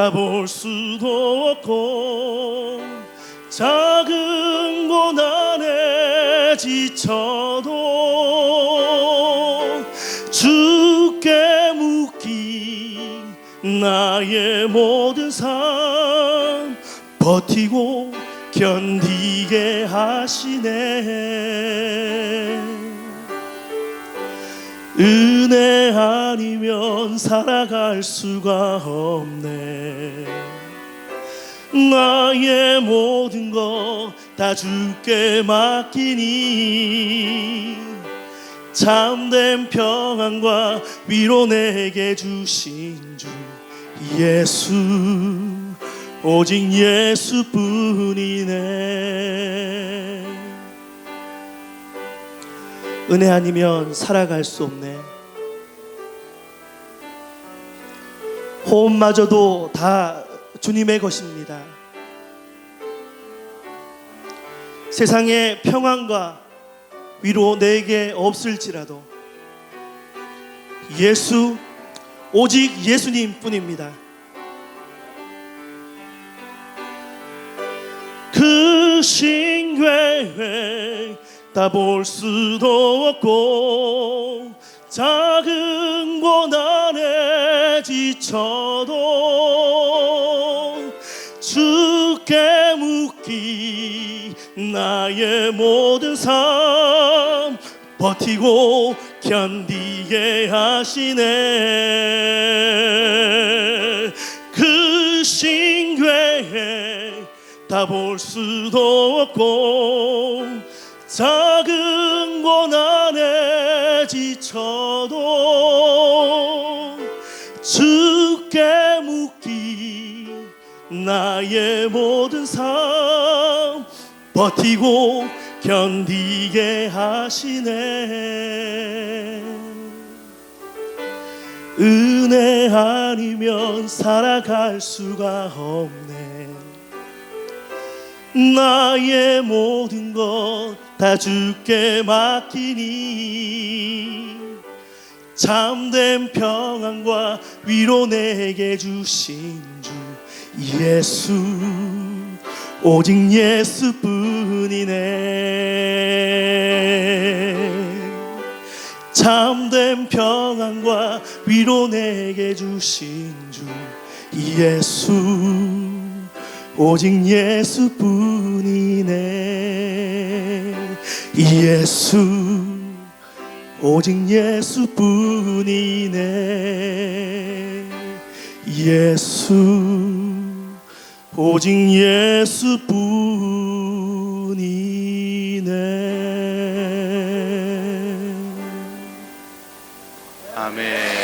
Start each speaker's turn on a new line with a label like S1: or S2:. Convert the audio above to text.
S1: 다 볼 수도 없고 작은 고난에 지쳐도 주께 묻기 나의 모든 삶 버티고 견디게 하시네 은혜 아니면 살아갈 수가 없네. 나의 모든 것 다 주께 맡기니 참된 평안과 위로 내게 주신 주 예수 오직 예수뿐이네. 은혜 아니면 살아갈 수 없네 호흡마저도 다 주님의 것입니다 세상에 평안과 위로 내게 없을지라도 예수 오직 예수님 뿐입니다. 그 신계획 다볼 수도 없고 작은 고난에 지쳐도 주께 묻기 나의 모든 삶 버티고 견디게 하시네. 그 신계획 다볼 수도 없고 작은 고난에 지쳐도 나의 모든 삶 버티고 견디게 하시네. 은혜 아니면 살아갈 수가 없네. 나의 모든 것 다 주께 맡기니 참된 평안과 위로 내게 주신 주 예수 오직 예수뿐이네. 참된 평안과 위로 내게 주신 주 예수 오직 예수뿐이네. 예수 오직 예수뿐이네. 예수 오직 예수뿐이네
S2: 아멘.